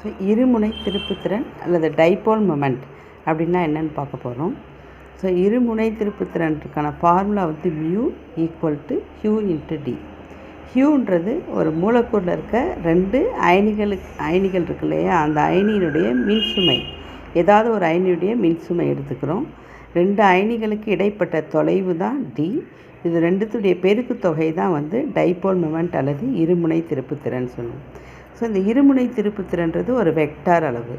So இருமுனை திருப்புத்திறன் அல்லது டைபோல் மொமெண்ட் அப்படின்னா என்னன்னு பார்க்க போகிறோம். ஸோ இருமுனை திருப்புத்திறனுக்கான ஃபார்முலா வந்து mu equal to q into d. ஹியூன்றது ஒரு மூலக்கூறில் இருக்க ரெண்டு அயனிகளுக்கு அயனிகள் இருக்கு இல்லையா? அந்த அயனியினுடைய மின்சுமை ஏதாவது ஒரு அயனியுடைய மின்சுமை எடுத்துக்கிறோம். ரெண்டு அயனிகளுக்கு இடைப்பட்ட தொலைவு தான் டி. இது ரெண்டுத்துடைய பெருக்கு தொகை தான் வந்து டைபோல் மொமெண்ட் அல்லது இருமுனை திருப்புத்திறன் சொல்லுவோம் ஸோ இந்த இருமுனை திருப்புத்திறன்றது ஒரு வெக்டார் அளவு.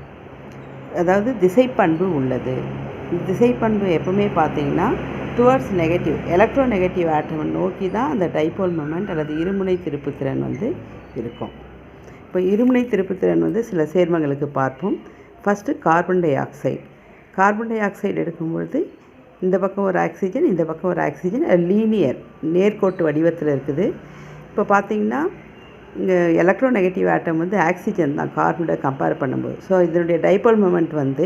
அதாவது திசைப்பண்பு உள்ளது. திசைப்பண்பு எப்பவுமே பார்த்தீங்கன்னா டுவர்ட்ஸ் நெகட்டிவ் எலக்ட்ரோ நெகட்டிவ் ஆட்டமை நோக்கி தான் அந்த டைபோல் மொமெண்ட் அல்லது இருமுனை திருப்புத்திறன் வந்து இருக்கும். இப்போ இருமுனை திருப்புத்திறன் வந்து சில சேர்மங்களுக்கு பார்ப்போம். First carbon dioxide carbon dioxide எடுக்கும்பொழுது இந்த பக்கம் ஒரு ஆக்சிஜன் இந்த பக்கம் ஒரு ஆக்சிஜன் லீனியர் நேர்கோட்டு வடிவத்தில் இருக்குது. இப்போ பார்த்தீங்கன்னா இங்கே எலக்ட்ரோ நெகட்டிவ் ஆட்டம் வந்து ஆக்சிஜன் தான் கார்பனோட கம்பேர் பண்ணும்போது. ஸோ இதனுடைய டைபோல் மூமெண்ட் வந்து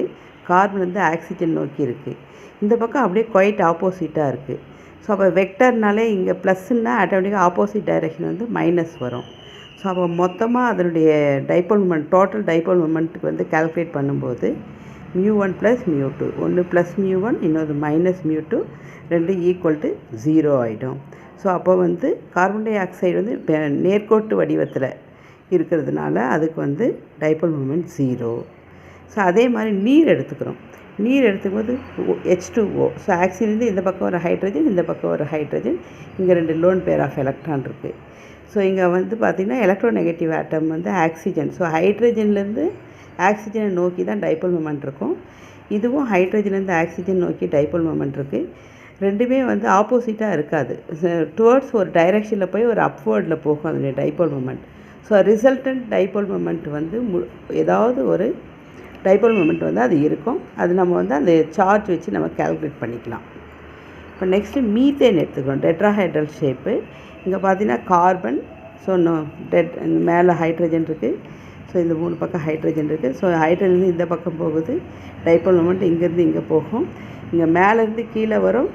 கார்பன் வந்து ஆக்சிஜன் நோக்கி இருக்குது இந்த பக்கம் அப்படியே குவைட் ஆப்போசிட்டாக இருக்குது ஸோ அப்போ வெக்டர்னாலே இங்கே ப்ளஸ்ன்னா ஆட்டோமேட்டிக்காக ஆப்போசிட் டைரெக்ஷன் வந்து மைனஸ் வரும். ஸோ அப்போ மொத்தமாக அதனுடைய டைபோல் மூமெண்ட் டோட்டல் டைபோல் மூமெண்ட்டுக்கு வந்து கால்குலேட் பண்ணும்போது mu one plus mu two ஒன்று ப்ளஸ் மியூ ஒன் இன்னொரு மைனஸ் மியூ டூ ரெண்டு ஈக்குவல் டு ஜீரோ ஆகிடும் ஸோ அப்போ வந்து கார்பன் டை ஆக்சைடு வந்து நேர்கோட்டு வடிவத்தில் இருக்கிறதுனால அதுக்கு வந்து டைபோல் மூமெண்ட் ஜீரோ ஸோ அதே மாதிரி நீர் எடுத்துக்கிறோம். நீர் எடுத்துக்கும்போது ஹெச் டூ ஓ ஸோ ஆக்சிஜன்லேருந்து இந்த பக்கம் ஒரு ஹைட்ரஜன் இந்த பக்கம் ஒரு ஹைட்ரஜன் இங்கே ரெண்டு லோன் பேர் ஆஃப் எலக்ட்ரான் இருக்குது ஸோ இங்கே வந்து பார்த்திங்கன்னா எலக்ட்ரோ நெகட்டிவ் ஆட்டம் வந்து ஆக்சிஜன். ஸோ ஹைட்ரஜன்லேருந்து ஆக்சிஜனை நோக்கி தான் டைபோல் மூமெண்ட் இருக்கும். இதுவும் ஹைட்ரஜன்லேருந்து ஆக்சிஜன் நோக்கி டைபோல் மூமெண்ட் இருக்குது ரெண்டுமே வந்து ஆப்போசிட்டாக இருக்காது. டுவர்ட்ஸ் ஒரு டைரெக்ஷனில் போய் ஒரு அப்வேர்டில் போகும் அதனுடைய dipole moment. So resultant dipole moment வந்து மு ஏதாவது ஒரு டைபோல் மூமெண்ட் வந்து அது இருக்கும். அது நம்ம வந்து அந்த சார்ஜ் வச்சு நம்ம கால்குலேட் பண்ணிக்கலாம். இப்போ நெக்ஸ்ட்டு மீத்தேன் எடுத்துக்கிறோம். டெட்ராஹைட்ரல் ஷேப்பு இங்கே பார்த்தீங்கன்னா கார்பன் ஸோ டெட் மேலே ஹைட்ரஜன் இருக்குது ஸோ இந்த மூணு பக்கம் ஹைட்ரஜன் இருக்குது ஸோ ஹைட்ரஜன் இந்த பக்கம் போகுது. டைபோல் மொமெண்ட் இங்கேருந்து இங்கே போகும். இங்கே மேலேருந்து கீழே வரும்.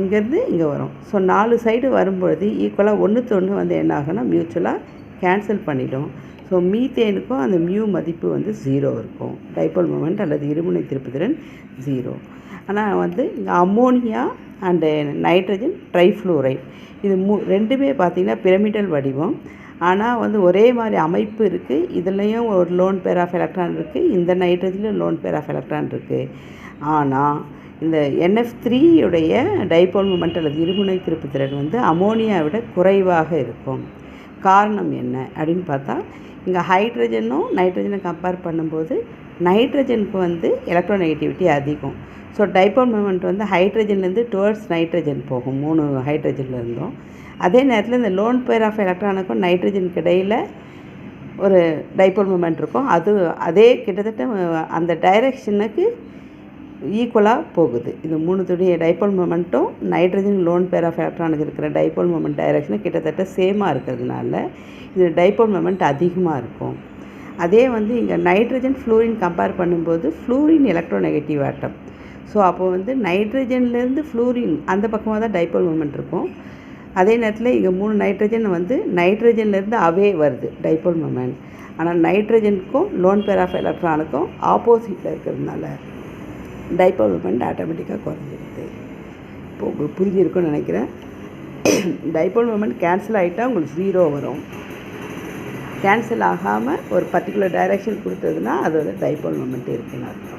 இங்கேருந்து இங்கே வரும். ஸோ நாலு சைடு வரும்பொழுது ஈக்குவலாக ஒன்றுத்து ஒன்று வந்து என்ன ஆகும்னா மியூச்சுவலாக கேன்சல் பண்ணிடும். ஸோ மீத்தேனுக்கும் அந்த மியூ மதிப்பு வந்து ஜீரோ இருக்கும். டைபோல் மொமெண்ட் அல்லது இருமுனை திருப்புதிறன் ஜீரோ ஆனால் வந்து இங்கே அம்மோனியா அண்டு நைட்ரஜன் ட்ரைஃப்ளூரைட் இது மூ ரெண்டுமே பார்த்திங்கன்னா பிரமிடல் வடிவம். ஆனால் வந்து ஒரே மாதிரி அமைப்பு இருக்குது இதுலேயும் ஒரு லோன் பேர் ஆஃப் எலக்ட்ரான் இருக்குது இந்த நைட்ரஜன்லையும் லோன் பேர் ஆஃப் எலக்ட்ரான் இருக்குது ஆனால் இந்த என்எஃப் த்ரீயுடைய டைபோல் மூமெண்ட் அல்லது இருமுனை திருப்புத்திறன் வந்து அமோனியாவை விட குறைவாக இருக்கும். காரணம் என்ன அப்படின்னு பார்த்தா இங்கே ஹைட்ரஜனும் நைட்ரஜனும் கம்பேர் பண்ணும்போது நைட்ரஜனுக்கு வந்து எலக்ட்ரோநெகட்டிவிட்டி அதிகம். ஸோ டைபோல் மூமெண்ட் வந்து ஹைட்ரஜன்லேருந்து டுவர்ட்ஸ் நைட்ரஜன் போகும். மூணு ஹைட்ரஜன்லேருந்தும் அதே நேரத்தில் இந்த லோன் பேர் ஆஃப் எலக்ட்ரானுக்கும் நைட்ரஜனுக்கு இடையில் ஒரு டைபோல் மூமெண்ட் இருக்கும். அது அதே கிட்டத்தட்ட அந்த டைரெக்ஷனுக்கு ஈக்குவலாக போகுது. இது மூணுத்துடைய டைபோல் மூமெண்ட்டும் நைட்ரஜன் லோன் பேர் ஆஃப் எலக்ட்ரானுக்கு இருக்கிற டைபோல் மூமெண்ட் டைரக்ஷனும் கிட்டத்தட்ட சேமாக இருக்கிறதுனால இது டைபோல் மூமெண்ட் அதிகமாக இருக்கும். அதே வந்து இங்கே நைட்ரஜன் ஃப்ளூரின் கம்பேர் பண்ணும்போது fluorine electro negative atom so அப்போ வந்து நைட்ரஜன்லேருந்து ஃப்ளூரின் அந்த பக்கமாக தான் டைபோல் மூமெண்ட் இருக்கும். அதே நேரத்தில் இங்கே மூணு நைட்ரஜன் வந்து நைட்ரஜன்லேருந்து அவே வருது டைபோல் மொமெண்ட் ஆனால் நைட்ரஜனுக்கும் லோன் பேர் ஆஃப் எலக்ட்ரானுக்கும் ஆப்போசிட்டில் இருக்கிறதுனால டைபோல் மூமெண்ட் ஆட்டோமேட்டிக்காக குறைஞ்சிருது. இப்போ உங்களுக்கு புரிஞ்சிருக்கும்னு நினைக்கிறேன். டைபோல் மூமெண்ட் கேன்சல் ஆகிட்டால் உங்களுக்கு ஜீரோ வரும். கேன்சல் ஆகாமல் ஒரு பர்டிகுலர் டைரெக்ஷன் கொடுத்ததுன்னா அதோட டைபோல் மூமெண்ட் இருக்குன்னு அர்த்தம்